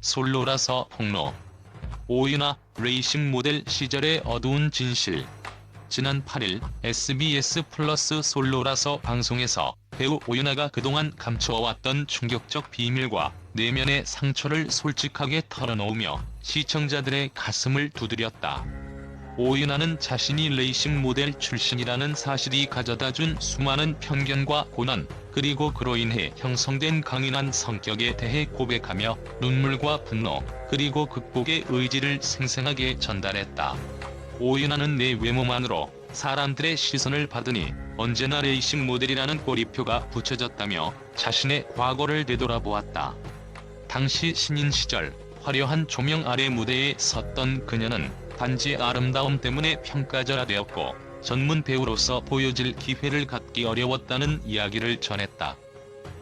솔로라서 폭로. 오윤아 레이싱 모델 시절의 어두운 진실. 지난 8일 SBS 플러스 솔로라서 방송에서 배우 오윤아가 그동안 감춰왔던 충격적 비밀과 내면의 상처를 솔직하게 털어놓으며 시청자들의 가슴을 두드렸다. 오윤아는 자신이 레이싱 모델 출신이라는 사실이 가져다 준 수많은 편견과 고난, 그리고 그로 인해 형성된 강인한 성격에 대해 고백하며 눈물과 분노, 그리고 극복의 의지를 생생하게 전달했다. 오윤아는 내 외모만으로 사람들의 시선을 받으니 언제나 레이싱 모델이라는 꼬리표가 붙여졌다며 자신의 과거를 되돌아보았다. 당시 신인 시절 화려한 조명 아래 무대에 섰던 그녀는 단지 아름다움 때문에 평가절하되었고 전문 배우로서 보여질 기회를 갖기 어려웠다는 이야기를 전했다.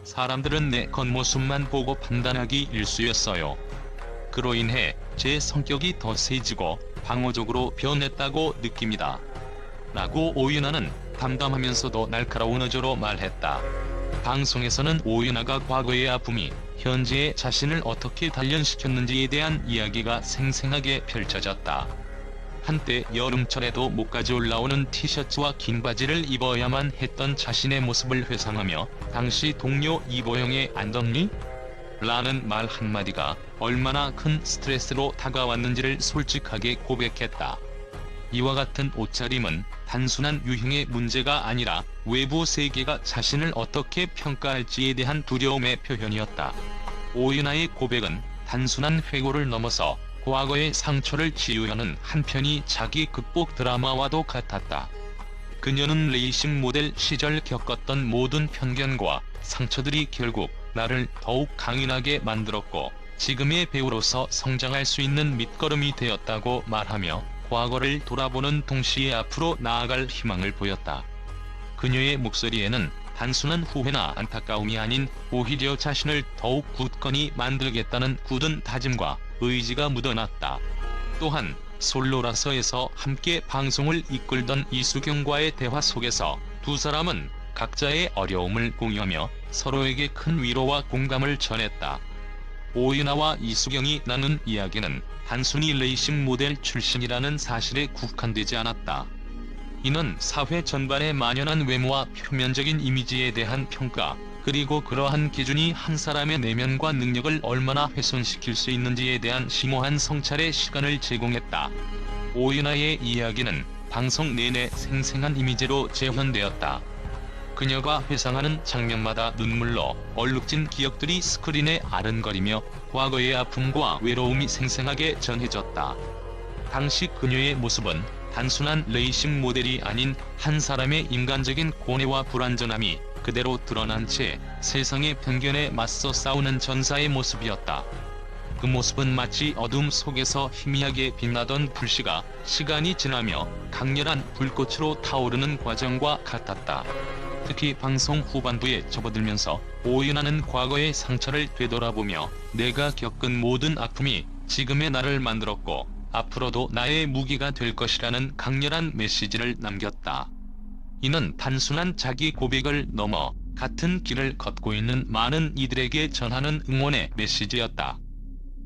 사람들은 내 겉모습만 보고 판단하기 일쑤였어요. 그로 인해 제 성격이 더 세지고 방어적으로 변했다고 느낍니다. 라고 오윤아는 담담하면서도 날카로운 어조로 말했다. 방송에서는 오윤아가 과거의 아픔이 현재의 자신을 어떻게 단련시켰는지에 대한 이야기가 생생하게 펼쳐졌다. 한때 여름철에도 목까지 올라오는 티셔츠와 긴 바지를 입어야만 했던 자신의 모습을 회상하며 당시 동료 이보영의 안 덥니? 라는 말 한마디가 얼마나 큰 스트레스로 다가왔는지를 솔직하게 고백했다. 이와 같은 옷차림은 단순한 유형의 문제가 아니라 외부 세계가 자신을 어떻게 평가할지에 대한 두려움의 표현이었다. 오윤아의 고백은 단순한 회고를 넘어서 과거의 상처를 치유하는 한편이 자기 극복 드라마와도 같았다. 그녀는 레이싱 모델 시절 겪었던 모든 편견과 상처들이 결국 나를 더욱 강인하게 만들었고 지금의 배우로서 성장할 수 있는 밑거름이 되었다고 말하며 과거를 돌아보는 동시에 앞으로 나아갈 희망을 보였다. 그녀의 목소리에는 단순한 후회나 안타까움이 아닌 오히려 자신을 더욱 굳건히 만들겠다는 굳은 다짐과 의지가 묻어났다. 또한 솔로라서에서 함께 방송을 이끌던 이수경과의 대화 속에서 두 사람은 각자의 어려움을 공유하며 서로에게 큰 위로와 공감을 전했다. 오윤아와 이수경이 나눈 이야기는 단순히 레이싱 모델 출신이라는 사실에 국한되지 않았다. 이는 사회 전반에 만연한 외모와 표면적인 이미지에 대한 평가, 그리고 그러한 기준이 한 사람의 내면과 능력을 얼마나 훼손시킬 수 있는지에 대한 심오한 성찰의 시간을 제공했다. 오윤아의 이야기는 방송 내내 생생한 이미지로 재현되었다. 그녀가 회상하는 장면마다 눈물로 얼룩진 기억들이 스크린에 아른거리며 과거의 아픔과 외로움이 생생하게 전해졌다. 당시 그녀의 모습은 단순한 레이싱 모델이 아닌 한 사람의 인간적인 고뇌와 불완전함이 그대로 드러난 채 세상의 편견에 맞서 싸우는 전사의 모습이었다. 그 모습은 마치 어둠 속에서 희미하게 빛나던 불씨가 시간이 지나며 강렬한 불꽃으로 타오르는 과정과 같았다. 특히 방송 후반부에 접어들면서 오윤아는 과거의 상처를 되돌아보며 내가 겪은 모든 아픔이 지금의 나를 만들었고 앞으로도 나의 무기가 될 것이라는 강렬한 메시지를 남겼다. 이는 단순한 자기 고백을 넘어 같은 길을 걷고 있는 많은 이들에게 전하는 응원의 메시지였다.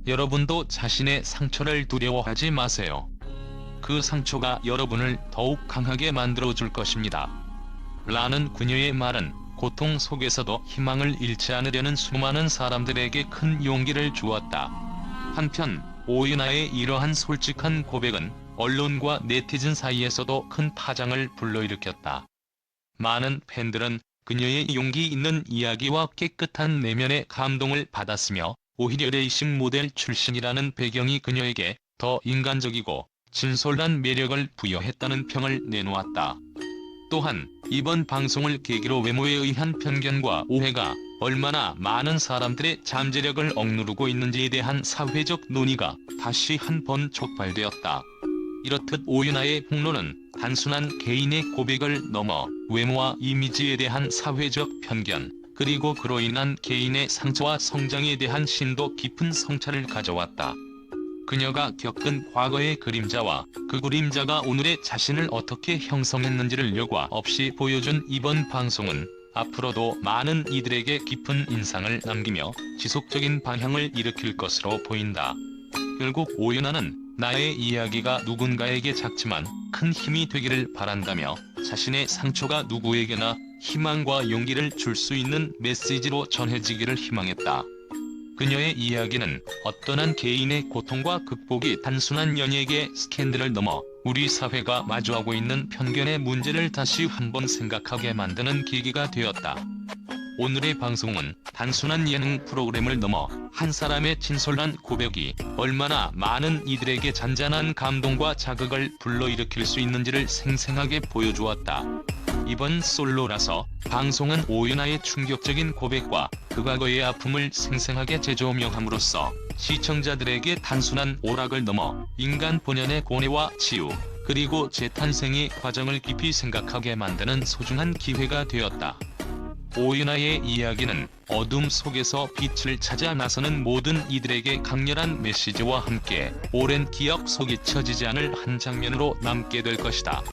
여러분도 자신의 상처를 두려워하지 마세요. 그 상처가 여러분을 더욱 강하게 만들어 줄 것입니다. 라는 그녀의 말은 고통 속에서도 희망을 잃지 않으려는 수많은 사람들에게 큰 용기를 주었다. 한편 오윤아의 이러한 솔직한 고백은 언론과 네티즌 사이에서도 큰 파장을 불러일으켰다. 많은 팬들은 그녀의 용기 있는 이야기와 깨끗한 내면의 감동을 받았으며 오히려 레이싱 모델 출신이라는 배경이 그녀에게 더 인간적이고 진솔한 매력을 부여했다는 평을 내놓았다. 또한 이번 방송을 계기로 외모에 의한 편견과 오해가 얼마나 많은 사람들의 잠재력을 억누르고 있는지에 대한 사회적 논의가 다시 한 번 촉발되었다. 이렇듯 오윤아의 폭로는 단순한 개인의 고백을 넘어 외모와 이미지에 대한 사회적 편견, 그리고 그로 인한 개인의 상처와 성장에 대한 심도 깊은 성찰을 가져왔다. 그녀가 겪은 과거의 그림자와 그 그림자가 오늘의 자신을 어떻게 형성했는지를 여과 없이 보여준 이번 방송은 앞으로도 많은 이들에게 깊은 인상을 남기며 지속적인 방향을 일으킬 것으로 보인다. 결국 오윤아는 나의 이야기가 누군가에게 작지만 큰 힘이 되기를 바란다며 자신의 상처가 누구에게나 희망과 용기를 줄 수 있는 메시지로 전해지기를 희망했다. 그녀의 이야기는 어떤 한 개인의 고통과 극복이 단순한 연예계 스캔들을 넘어 우리 사회가 마주하고 있는 편견의 문제를 다시 한번 생각하게 만드는 계기가 되었다. 오늘의 방송은 단순한 예능 프로그램을 넘어 한 사람의 진솔한 고백이 얼마나 많은 이들에게 잔잔한 감동과 자극을 불러일으킬 수 있는지를 생생하게 보여주었다. 이번 솔로라서 방송은 오윤아의 충격적인 고백과 그 과거의 아픔을 생생하게 재조명함으로써 시청자들에게 단순한 오락을 넘어 인간 본연의 고뇌와 치유 그리고 재탄생의 과정을 깊이 생각하게 만드는 소중한 기회가 되었다. 오윤아의 이야기는 어둠 속에서 빛을 찾아 나서는 모든 이들에게 강렬한 메시지와 함께 오랜 기억 속에 잊혀지지 않을 한 장면으로 남게 될 것이다.